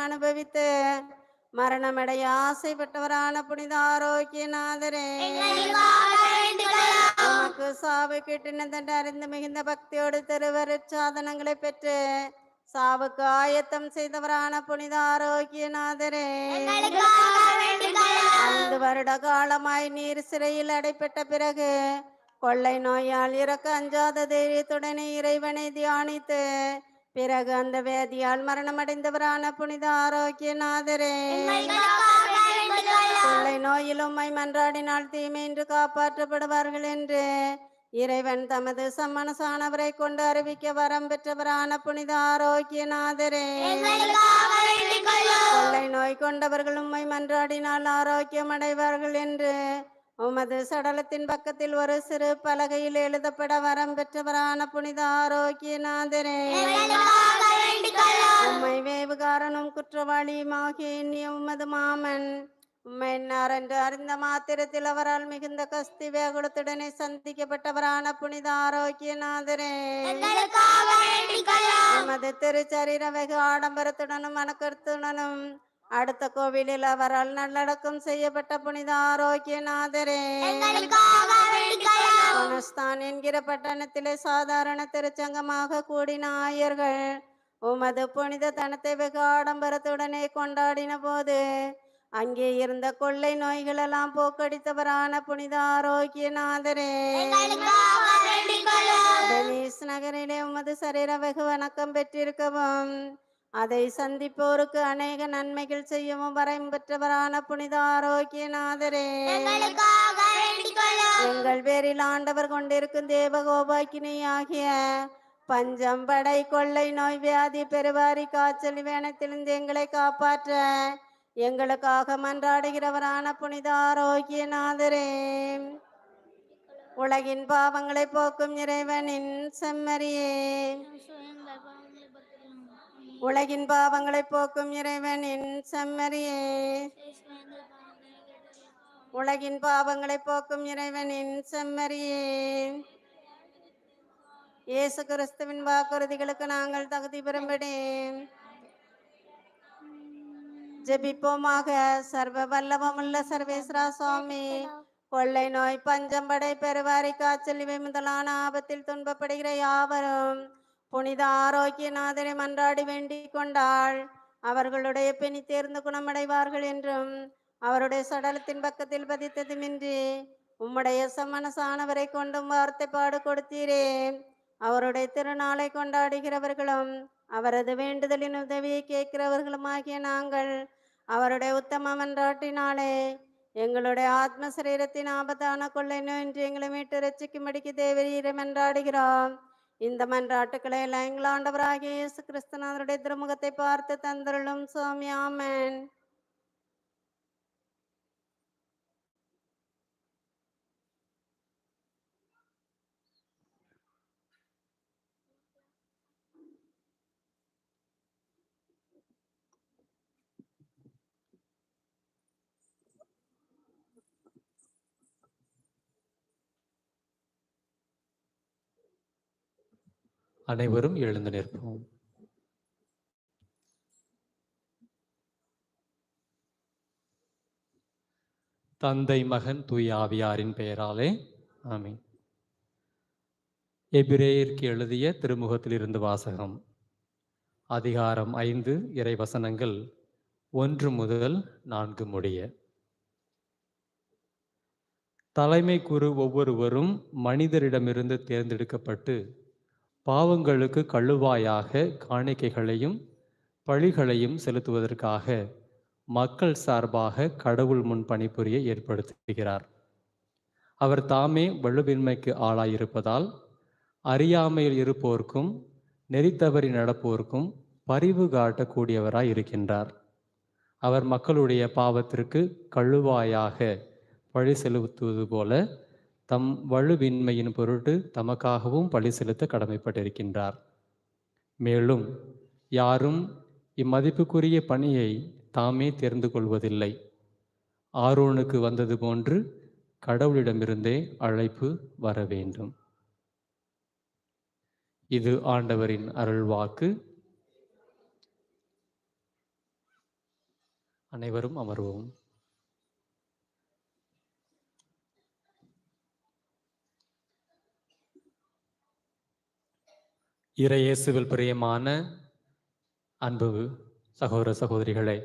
அனுபவித்து மரணமடைய ஆசைப்பட்டவரான புனித ஆரோக்கியநாதரே உமக்கு சாவு கிட்டினதென்று அறிந்து மிகுந்த பக்தியோடு திருவரு சாதனங்களை பெற்று சாவுக்கு ஆயத்தம் செய்தவரான புனித ஆரோக்கியநாதரே ஐந்து வருட காலமாய் நீர் சிறையில் அடைப்பட்ட பிறகு கொள்ளை நோயால் இறக்க அஞ்சாத தைரியத்துடனே இறைவனை தியானித்து பிறகு அந்த வேதியால் மரணமடைந்தவரான புனித ஆரோக்கியநாதரே. கொள்ளை நோயில் உம்மை மன்றாடினால் தீமையின்றி காப்பாற்றப்படுவார்கள் என்று இறைவன் தமது சம்மனசானவரை கொண்டு அறிவிக்க வரம் பெற்றவரான புனித ஆரோக்கியநாதரே. கொள்ளை நோய் கொண்டவர்கள் உம்மை மன்றாடினால் ஆரோக்கியம் அடைவார்கள் என்று உமது சடலத்தின் பக்கத்தில் ஒரு சிறு பலகையில் எழுதப்பட வரம் பெற்றவரான புனித ஆரோக்கியநாதரே உம்மை வேவுகாரனும் குற்றவாளியுமாகிய எண்ணிய உமது மாமன். உம்மை என்னார் என்று அறிந்த மாத்திரத்தில் அவரால் மிகுந்த கஸ்தி வேகுலத்துடனே சந்திக்கப்பட்டவரான புனித ஆரோக்கியநாதரே உமது திருச்சரீர வெகு ஆடம்பரத்துடனும் மனக்கருத்துடனும் அடுத்த கோவிலில் அவரால் நல்லடக்கம் செய்யப்பட்ட புனித ஆரோக்கியநாதரே. புனஸ்தான் என்கிற பட்டணத்திலே சாதாரண திருச்சங்கமாக கூடின ஆயர்கள் உமது புனித தனத்தை வெகு ஆடம்பரத்துடனே கொண்டாடின போது அங்கே இருந்த கொள்ளை நோய்களெல்லாம் போக்கடித்தவரான புனித ஆரோக்கியநாதரே. டெனிஸ் நகரிலே உமது சரீர வெகு வணக்கம் பெற்றிருக்கவும் அதை சந்திப்போருக்கு அநேக நன்மைகள் செய்யவும் வரம் பெற்றவரான புனித ஆரோக்கியநாதரே. எங்கள் பேரில் ஆண்டவர் கொண்டிருக்கும் தேவகோபாக்கினை ஆகிய பஞ்சம் படை கொள்ளை நோய் வியாதி பெருவாரி காய்ச்சல் வேணத்திலிருந்து எங்களை காப்பாற்ற எங்களுக்காக மன்றாடுகிறவரான புனித ஆரோக்கியநாதரே. உலகின் பாவங்களை போக்கும் இறைவனின் செம்மறியே. உலகின் பாவங்களை போக்கும் இறைவனின் செம்மறியே. உலகின் பாவங்களை போக்கும் இறைவனின் செம்மறியே. இயேசு கிறிஸ்துவின் வாக்குறுதிகளுக்கு நாங்கள் தகுதி பெறும்படி. ஜெபிப்போமாக. சர்வ வல்லவமுள்ள சர்வேஸ்வரா சுவாமி. கொள்ளை நோய் பஞ்சம்படை பெருவாரி காய்ச்சல் இவை முதலான ஆபத்தில் துன்பப்படுகிற யாவரும். புனித ஆரோக்கியநாதனை மன்றாடி வேண்டிக் கொண்டாள் அவர்களுடைய பிணி தேர்ந்து குணமடைவார்கள் என்றும் அவருடைய சடலத்தின் பக்கத்தில் பதித்ததுமின்றி உம்முடைய சம்மனசானவரை கொண்டும் வார்த்தைப்பாடு கொடுத்தீரே. அவருடைய திருநாளை கொண்டாடுகிறவர்களும் அவரது வேண்டுதலின் உதவியை கேட்கிறவர்களுமாகிய நாங்கள் அவருடைய உத்தம மன்றாட்டினாலே எங்களுடைய ஆத்ம சரீரத்தின் ஆபத்தான கொள்ளை என்று எங்களை மீட்டு ரச்சிக்கும்படிக்கு தேவரீரை மன்றாடுகிறோம் இந்த மன்றாட்டுக்களை எல்லாம் எங்கள் ஆண்டவராகிய இயேசு கிறிஸ்துநாதருடைய திருமுகத்தை பார்த்து தந்தருளும் சுவாமி. ஆமேன். அனைவரும் எழுந்து நிற்போம். தந்தை மகன் தூய் ஆவியாரின் பெயராலே ஆமீன். எபிரேயருக்கு எழுதிய திருமுகத்திலிருந்து வாசகம். அதிகாரம் ஐந்து இறைவசனங்கள் ஒன்று முதல் நான்கு முடிய. தலைமை குரு ஒவ்வொருவரும் மனிதரிடமிருந்து தேர்ந்தெடுக்கப்பட்டு பாவங்களுக்கு கழுவாயாக காணிக்கைகளையும் பழிகளையும் செலுத்துவதற்காக மக்கள் சார்பாக கடவுள் முன் பணிபுரிய ஏற்படுத்துகிறார். அவர் தாமே வலுவின்மைக்கு ஆளாயிருப்பதால் அறியாமையில் இருப்போர்க்கும் நெறித்தவறி நடப்போர்க்கும் பரிவு காட்டக்கூடியவராய் இருக்கின்றார் அவர் மக்களுடைய பாவத்திற்கு கழுவாயாக பழி செலுத்துவது போல தம் வலுவின்மையின் பொருட்டு தமக்காகவும் பழி செலுத்த கடமைப்பட்டிருக்கின்றார். மேலும் யாரும் இம்மதிப்புக்குரிய பணியை தாமே தேர்ந்து கொள்வதில்லை. ஆரோனுக்கு வந்தது போன்று கடவுளிடமிருந்தே அழைப்பு வர வேண்டும். இது ஆண்டவரின் அருள்வாக்கு. அனைவரும் அமர்வோம். இறையேசுவில் பிரியமான அன்பு சகோதர சகோதரிகளே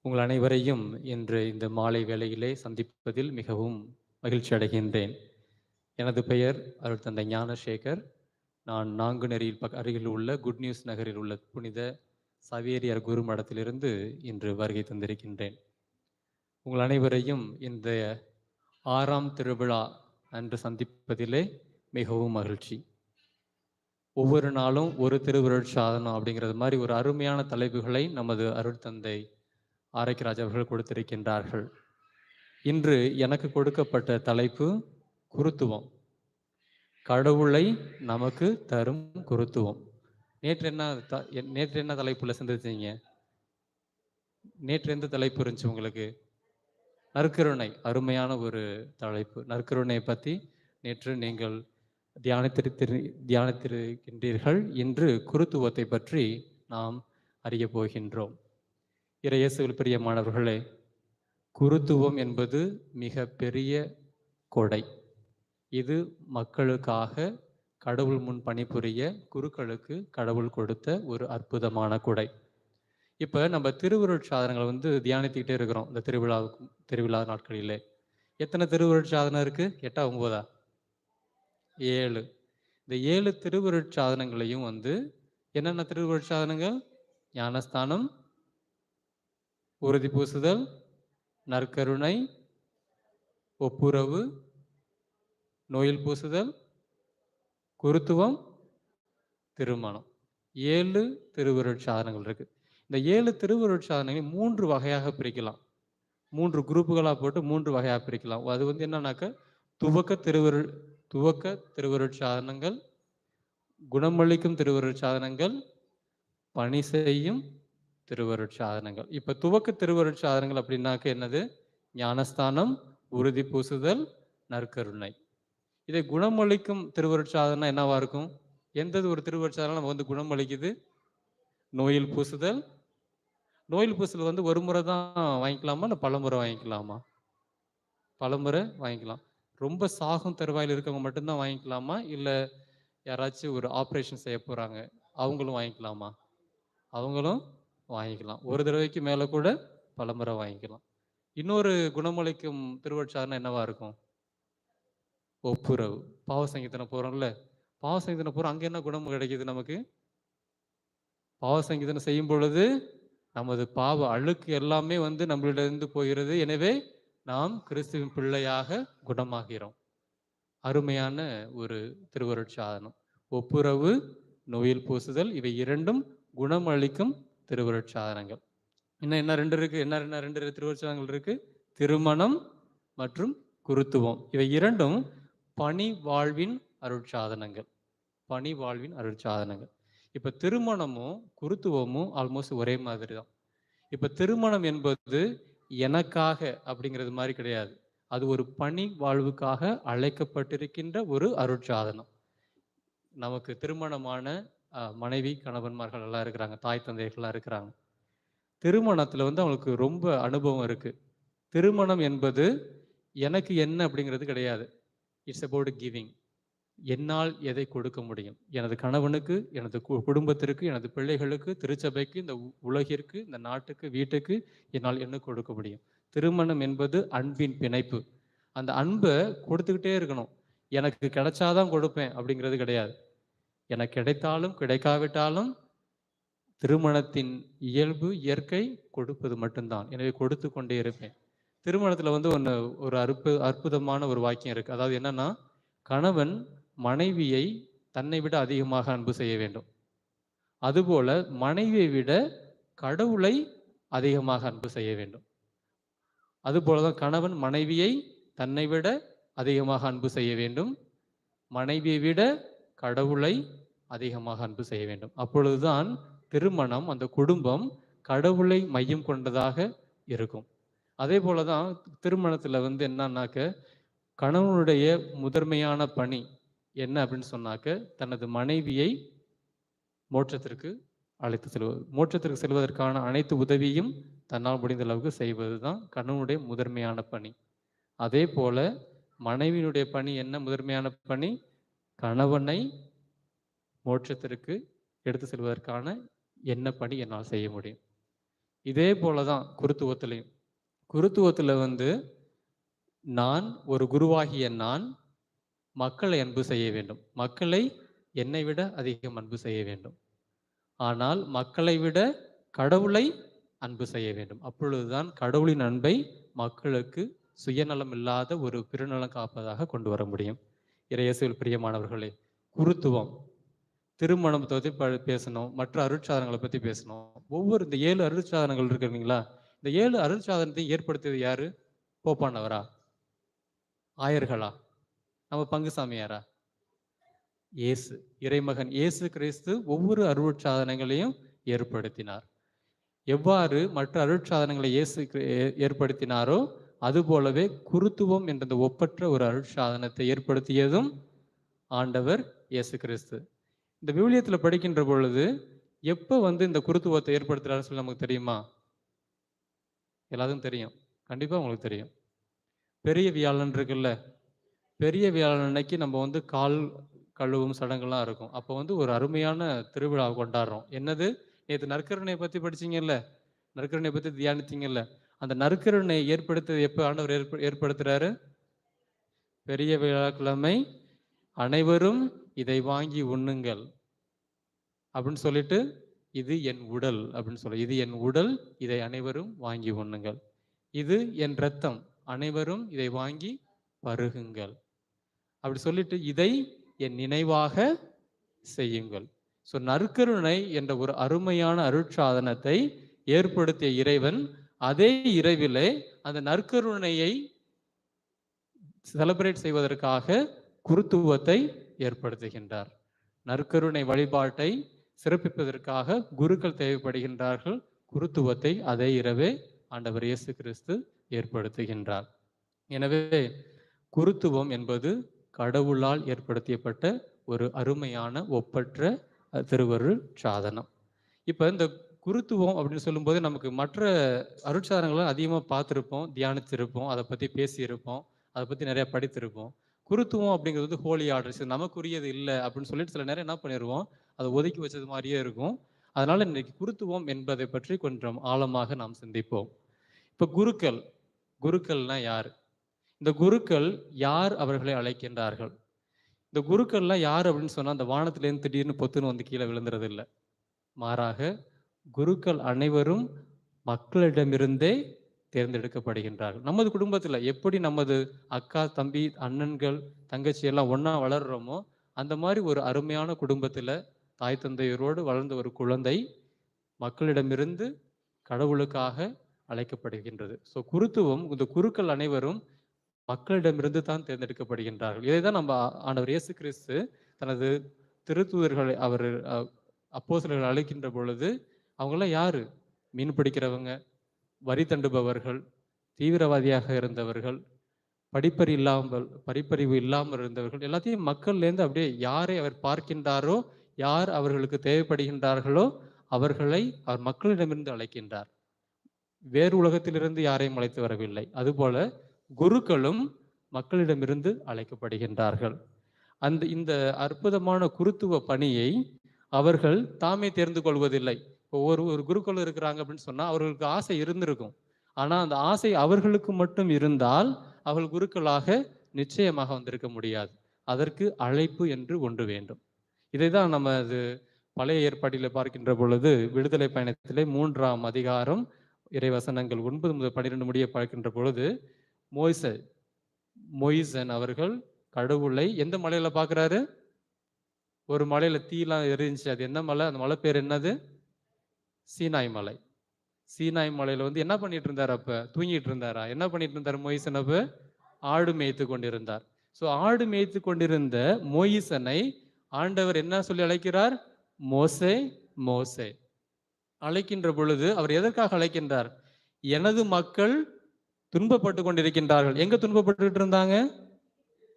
உங்கள் அனைவரையும் இன்று இந்த மாலை வேளையிலே சந்திப்பதில் மிகவும் மகிழ்ச்சி அடைகின்றேன். எனது பெயர் அருள் தந்தை ஞானசேகர். நான் நாங்குநெறியில் பக் அருகில் உள்ள குட் நியூஸ் நகரில் உள்ள புனித சவேரியார் குரு மடத்திலிருந்து இன்று வருகை தந்திருக்கின்றேன். உங்கள் அனைவரையும் இந்த ஆறாம் திருவிழா அன்று சந்திப்பதிலே மிகவும் மகிழ்ச்சி. ஒவ்வொரு நாளும் ஒரு திருவுருள் சாதனம் அப்படிங்கிறது மாதிரி ஒரு அருமையான தலைப்புகளை நமது அருட்தந்தை ஆரோக்கியராஜ் அவர்கள் கொடுத்திருக்கின்றார்கள். இன்று எனக்கு கொடுக்கப்பட்ட தலைப்பு குருத்துவம். கடவுளை நமக்கு தரும் குருத்துவம். நேற்று என்ன த- நேற்று என்ன தலைப்புல சிந்திச்சீங்க? நேற்று எந்த தலைப்பு இருந்துச்சு உங்களுக்கு? நற்கருணை அருமையான ஒரு தலைப்பு. நற்கருணையை பற்றி நேற்று நீங்கள் தியானித்திரு தியானித்திருக்கின்றீர்கள் இன்று குருத்துவத்தை பற்றி நாம் அறிய போகின்றோம். இறையேசுவில் பிரியமானவர்களே குருத்துவம் என்பது மிக பெரிய கொடை. இது மக்களுக்காக கடவுள் முன் பணிபுரிய குருக்களுக்கு கடவுள் கொடுத்த ஒரு அற்புதமான கொடை. இப்போ நம்ம திருவுருள் சாதனங்களை வந்து தியானித்துக்கிட்டே இருக்கிறோம் இந்த திருவிழாவுக்கு திருவிழா நாட்களிலே. எத்தனை திருவுருள் சாதனம் இருக்குது எட்டா ஒம்போதா? ஏழு. இந்த ஏழு திருவருட்சாதனங்களையும் வந்து என்னென்ன திருவருட்சாதனங்கள்? ஞானஸ்தானம் உறுதி பூசுதல் நற்கருணை ஒப்புரவு நோயில் பூசுதல் குருத்துவம் திருமணம். ஏழு திருவருட்சாதனங்கள் இருக்கு. இந்த ஏழு திருவருட்சாதனங்களை மூன்று வகையாக பிரிக்கலாம். மூன்று குரூப்புகளாக போட்டு மூன்று வகையாக பிரிக்கலாம். அது வந்து என்னன்னாக்க துவக்க திருவரு துவக்க திருவருட்சாதனங்கள் குணமளிக்கும் திருவருட்சாதனங்கள் பணி செய்யும் திருவருட்சாதனங்கள். இப்போ துவக்க திருவருட்சாதனங்கள் அப்படின்னாக்க என்னது? ஞானஸ்தானம் உறுதி பூசுதல் நற்கருணை. இதை குணமளிக்கும் திருவருட்சாதனம் என்னவா இருக்கும்? எந்த ஒரு திருவருட்சாதனம்? நம்ம வந்து குணமளிக்குது. நோயில் பூசுதல். நோயில் பூசுதல் வந்து ஒரு முறை தான் வாங்கிக்கலாமா? இல்லை பலமுறை வாங்கிக்கலாமா? பலமுறை வாங்கிக்கலாம். ரொம்ப சாகும் தருவாயில் இருக்கவங்க மட்டும்தான் வாங்கிக்கலாமா? இல்லை யாராச்சும் ஒரு ஆப்ரேஷன் செய்ய போகிறாங்க அவங்களும் வாங்கிக்கலாமா? அவங்களும் வாங்கிக்கலாம். ஒரு தடவைக்கு மேலே கூட பலமுறை வாங்கிக்கலாம். இன்னொரு குணமளிக்கும் திருவட்சாதனம் என்னவா இருக்கும்? ஒப்புரவு. பாவசங்கீதனை போகிறோம்ல பாவசங்கீதனை போகிறோம் அங்கே என்ன குணம் கிடைக்குது நமக்கு? பாவசங்கீதனை செய்யும் பொழுது நமது பாவ அழுக்கு எல்லாமே வந்து நம்மளிடந்து போகிறது. எனவே நாம் கிறிஸ்துவின் பிள்ளையாக குணமாகிறோம். அருமையான ஒரு திருவருட்சாதனம். ஒப்புரவு நோயில் பூசுதல் இவை இரண்டும் குணமளிக்கும் திருவருட்சாதனங்கள். இன்னும் என்ன ரெண்டு இருக்கு? என்ன என்ன ரெண்டு திருவருட்சாதனங்கள் இருக்கு? திருமணம் மற்றும் குருத்துவம். இவை இரண்டும் பணி வாழ்வின் அருட்சாதனங்கள். பணி வாழ்வின் அருட்சாதனங்கள். இப்போ திருமணமும் குருத்துவமும் ஆல்மோஸ்ட் ஒரே மாதிரி தான் இப்போ திருமணம் என்பது எனக்காக அப்படிங்கிறது மாதிரி கிடையாது. அது ஒரு பணி வாழ்வுக்காக அழைக்கப்பட்டிருக்கின்ற ஒரு அருட்சாதனம். நமக்கு திருமணமான மனைவி கணவன்மார்கள் எல்லாம் இருக்கிறாங்க. தாய் தந்தைகள்லாம் இருக்கிறாங்க. திருமணத்தில் வந்து அவங்களுக்கு ரொம்ப அனுபவம் இருக்குது திருமணம் என்பது எனக்கு என்ன அப்படிங்கிறது கிடையாது. இட்ஸ் அபவுட் கிவிங் என்னால் எதை கொடுக்க முடியும்? எனது கணவனுக்கு எனது கு- குடும்பத்திற்கு எனது பிள்ளைகளுக்கு திருச்சபைக்கு இந்த உ- உலகிற்கு இந்த நாட்டுக்கு வீட்டுக்கு என்னால் என்ன கொடுக்க முடியும்? திருமணம் என்பது அன்பின் பிணைப்பு. அந்த அன்பை கொடுத்துக்கிட்டே இருக்கணும். எனக்கு கிடைச்சாதான் கொடுப்பேன் அப்படிங்கிறது கிடையாது. எனக்கு கிடைத்தாலும் கிடைக்காவிட்டாலும் திருமணத்தின் இயல்பு இயற்கை கொடுப்பது மட்டும்தான். எனவே கொடுத்து கொண்டே இருப்பேன். திருமணத்தில் வந்து ஒன்று ஒரு அற்பு அற்புதமான ஒரு வாக்கியம் இருக்குது அதாவது என்னன்னா கணவன் மனைவியை தன்னை விட அதிகமாக அன்பு செய்ய வேண்டும். அதுபோல மனைவியை விட கடவுளை அதிகமாக அன்பு செய்ய வேண்டும். அதுபோலதான் கணவன் மனைவியை தன்னை விட அதிகமாக அன்பு செய்ய வேண்டும். மனைவியை விட கடவுளை அதிகமாக அன்பு செய்ய வேண்டும். அப்பொழுதுதான் திருமணம் அந்த குடும்பம் கடவுளை மையம் கொண்டதாக இருக்கும். அதே போலதான் திருமணத்துல வந்து என்னன்னாக்க கணவனுடைய முதன்மையான பணி என்ன அப்படின்னு சொன்னாக்க தனது மனைவியை மோட்சத்திற்கு அழைத்து செல்வது மோட்சத்திற்கு செல்வதற்கான அனைத்து உதவியும் தன்னால் முடிந்த அளவுக்கு செய்வது தான் கணவனுடைய முதன்மையான பணி. அதே போல மனைவியினுடைய பணி என்ன முதன்மையான பணி? கணவனை மோட்சத்திற்கு எடுத்து செல்வதற்கான என்ன பணி என்னால் செய்ய முடியும்? இதே போல தான் குருத்துவத்திலையும். குருத்துவத்தில் வந்து நான் ஒரு குருவாகிய நான் மக்களை அன்பு செய்ய வேண்டும். மக்களை என்னை விட அதிகம் அன்பு செய்ய வேண்டும். ஆனால் மக்களை விட கடவுளை அன்பு செய்ய வேண்டும். அப்பொழுதுதான் கடவுளின் அன்பை மக்களுக்கு சுயநலம் இல்லாத ஒரு பிறநலம் காப்பதாக கொண்டு வர முடியும். இறையேசுவில் பிரியமானவர்களே குருத்துவம் திருமணம் பற்றி ப- பேசணும் மற்ற அருட்சாதனங்களை பற்றி பேசணும். ஒவ்வொரு இந்த ஏழு அருட்சாதனங்கள் இருக்குங்களா இந்த ஏழு அருட்சாதனத்தையும் ஏற்படுத்தியது யாரு? போப்பானவரா ஆயர்களா? நம்ம பங்கு சாமியாரா? இயேசு இறைமகன் இயேசு கிறிஸ்து ஒவ்வொரு அருட்சாதனங்களையும் ஏற்படுத்தினார். எவ்வாறு மற்ற அருட்சாதனங்களை இயேசு ஏ- ஏற்படுத்தினாரோ அதுபோலவே குருத்துவம் என்ற இந்த ஒப்பற்ற ஒரு அருட்சாதனத்தை ஏற்படுத்தியதும் ஆண்டவர் இயேசு கிறிஸ்து. இந்த விவிலியத்தில் படிக்கின்ற பொழுது எப்போ வந்து இந்த குருத்துவத்தை ஏற்படுத்துறாருன்னு சொல்லி நமக்கு தெரியுமா? எல்லாத்துக்கும் தெரியும். கண்டிப்பாக உங்களுக்கு தெரியும். பெரிய வியாழன் இருக்குல்ல? பெரிய வியாழன் அன்னைக்கு நம்ம வந்து கால் கழுவும் சடங்குலாம் இருக்கும். அப்போ வந்து ஒரு அருமையான திருவிழா கொண்டாடுறோம். என்னது? நேற்று நற்கருணையை பற்றி படிச்சிங்கல்ல? நற்கருணையை பற்றி தியானிச்சிங்கல்ல அந்த நற்கருணை ஏற்படுத்த எப்போ ஆண்டவர் ஏற்ப ஏற்படுத்துறாரு? பெரிய வியாழக்கிழமை அனைவரும் இதை வாங்கி உண்ணுங்கள். அப்படின்னு சொல்லிட்டு இது என் உடல் அப்படின்னு சொல்லி இது என் உடல் இதை அனைவரும் வாங்கி உண்ணுங்கள். இது என் ரத்தம் அனைவரும் இதை வாங்கி பருகுங்கள். அப்படி சொல்லிட்டு இதை என் நினைவாக செய்யுங்கள். ஸோ நற்கருணை என்ற ஒரு அருமையான அருட்சாதனத்தை ஏற்படுத்திய இறைவன் அதே இரவிலே அந்த நற்கருணையை செலிப்ரேட் செய்வதற்காக குருத்துவத்தை ஏற்படுத்துகின்றார். நற்கருணை வழிபாட்டை சிறப்பிப்பதற்காக குருக்கள் தேவைப்படுகின்றார்கள். குருத்துவத்தை அதே இரவே ஆண்டவர் இயேசு கிறிஸ்து ஏற்படுத்துகின்றார். எனவே குருத்துவம் என்பது கடவுளால் ஏற்படுத்தப்பட்ட ஒரு அருமையான ஒப்பற்ற திருவருள் சாதனம். இப்போ இந்த குருத்துவம் அப்படின்னு சொல்லும்போது நமக்கு மற்ற அருட்சாதனங்களை அதிகமாக பார்த்துருப்போம். தியானித்திருப்போம். அதை பற்றி பேசியிருப்போம். அதை பற்றி நிறையா படித்திருப்போம். குருத்துவம் அப்படிங்கிறது வந்து ஹோலி ஆர்டர்ஸ் நமக்குரியது இல்லை அப்படின்னு சொல்லிட்டு சில நேரம் என்ன பண்ணிடுவோம் அதை ஒதுக்கி வச்சது மாதிரியே இருக்கும். அதனால் இன்றைக்கு குருத்துவம் என்பதை பற்றி கொஞ்சம் ஆழமாக நாம் சிந்திப்போம். இப்போ குருக்கள் குருக்கள்னா யார்? இந்த குருக்கள் யார் அவர்களை அழைக்கின்றார்கள்? இந்த குருக்கள்லாம் யார் அப்படின்னு சொன்னால் அந்த வானத்திலேருந்து திடீர்னு பொத்துன்னு வந்து கீழே விழுந்துறது இல்லை மாறாக குருக்கள் அனைவரும் மக்களிடமிருந்தே தேர்ந்தெடுக்கப்படுகின்றார்கள். நமது குடும்பத்தில் எப்படி நமது அக்கா தம்பி அண்ணன்கள் தங்கச்சி எல்லாம் ஒன்றா வளர்கிறோமோ அந்த மாதிரி ஒரு அருமையான குடும்பத்தில் தாய் தந்தையரோடு வளர்ந்த ஒரு குழந்தை மக்களிடமிருந்து கடவுளுக்காக அழைக்கப்படுகின்றது. ஸோ குருத்துவம் இந்த குருக்கள் அனைவரும் மக்களிடமிருந்து தான் தேர்ந்தெடுக்கப்படுகின்றார்கள். இதை தான் நம்ம ஆண்டவர் இயேசு கிறிஸ்து தனது திருத்தூதர்களை அவர் அப்போசலர்கள் அழைக்கின்ற பொழுது அவங்களாம் யாரு? மீன் பிடிக்கிறவங்க வரி தண்டுபவர்கள் தீவிரவாதியாக இருந்தவர்கள் படிப்பறி இல்லாமல் படிப்பறிவு இல்லாமல் இருந்தவர்கள் எல்லாத்தையும் மக்கள்லேருந்து அப்படியே யாரை அவர் பார்க்கின்றாரோ யார் அவர்களுக்கு தேவைப்படுகின்றார்களோ அவர்களை அவர் மக்களிடமிருந்து அழைக்கின்றார். வேறு உலகத்திலிருந்து யாரையும் அழைத்து வரவில்லை. அதுபோல குருக்களும் மக்களிடமிருந்து அழைக்கப்படுகின்றார்கள். அந்த இந்த அற்புதமான குருத்துவ பணியை அவர்கள் தாமே தேர்ந்து கொள்வதில்லை. இப்போ ஒரு ஒரு குருக்கள் இருக்கிறாங்க அப்படின்னு சொன்னால் அவர்களுக்கு ஆசை இருந்திருக்கும். ஆனால் அந்த ஆசை அவர்களுக்கு மட்டும் இருந்தால் அவள் குருக்களாக நிச்சயமாக வந்திருக்க முடியாது. அதற்கு அழைப்பு என்று ஒன்று வேண்டும். இதை தான் நம்ம அது பழைய ஏற்பாட்டில் பார்க்கின்ற பொழுது விடுதலை பயணத்திலே மூன்றாம் அதிகாரம் இறைவசனங்கள் ஒன்பது முதல் பன்னிரெண்டு முடிய பார்க்கின்ற பொழுது மோய்ச மொய்சன் அவர்கள் கடவுளை எந்த மலையில பாக்குறாரு? ஒரு மலையில தீலாம் எரிஞ்சிச்சு. அது என்ன மலை? அந்த மலை பேர் என்னது? சீனாய் மலை. சீனாய் மலையில வந்து என்ன பண்ணிட்டு இருந்தார் அப்ப? தூங்கிட்டு இருந்தாரா? என்ன பண்ணிட்டு இருந்தார் மொய்சன் அப்ப? ஆடு மேய்த்து கொண்டிருந்தார். ஸோ ஆடு மேய்த்து கொண்டிருந்த மொய்சனை ஆண்டவர் என்ன சொல்லி அழைக்கிறார்? மோசே மோசே. அழைக்கின்ற பொழுது அவர் எதற்காக அழைக்கின்றார்? எனது மக்கள் துன்பப்பட்டு கொண்டிருக்கின்றார்கள். எங்க துன்பப்பட்டுக்கிட்டு இருந்தாங்க?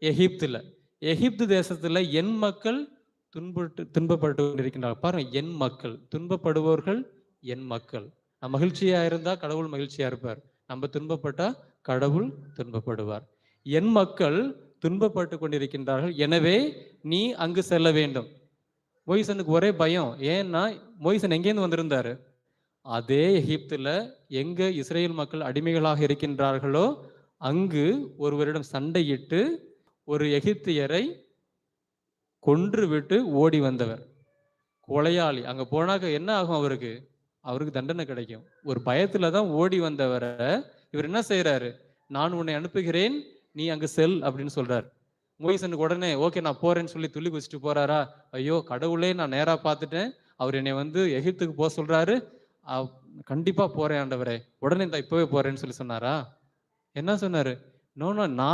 எகிப்துல. எகிப்து தேசத்துல என் மக்கள் துன்பட்டு துன்பப்பட்டு கொண்டிருக்கின்றார்கள். பாருங்க என் மக்கள். துன்பப்படுபவர்கள் என் மக்கள். நான் மகிழ்ச்சியா இருந்தா கடவுள் மகிழ்ச்சியா இருப்பார். நம்ம துன்பப்பட்டா கடவுள் துன்பப்படுவார். என் மக்கள் துன்பப்பட்டு கொண்டிருக்கின்றார்கள். எனவே நீ அங்கு செல்ல வேண்டும். மொய்சனுக்கு ஒரே பயம். ஏன்னா மொய்சன் எங்கேருந்து வந்திருந்தாரு? அதே எகிப்தில் எங்கே இஸ்ரேல் மக்கள் அடிமைகளாக இருக்கின்றார்களோ அங்கு ஒருவரிடம் சண்டையிட்டு ஒரு எகிப்தியரை கொன்று விட்டு ஓடி வந்தவர். கொலையாளி. அங்கே போனாக்க என்ன ஆகும் அவருக்கு? அவருக்கு தண்டனை கிடைக்கும். ஒரு பயத்தில் தான் ஓடி வந்தவரை இவர் என்ன செய்கிறாரு நான் உன்னை அனுப்புகிறேன் நீ அங்கே செல் அப்படின்னு சொல்கிறார் மொய்சனுக்கு உடனே ஓகே நான் போகிறேன்னு சொல்லி துள்ளி குதிச்சுட்டு போகிறாரா ஐயோ கடவுளே நான் நேராக பார்த்துட்டேன். அவர் என்னை வந்து எகிப்துக்கு போக சொல்கிறாரு கண்டிப்பாக கண்டிப்பா ஆண்டவரே. உடனே இந்த இப்பவே போறேன்னு சொல்லி சொன்னாரா? என்ன சொன்னார்? நோ நோ நான்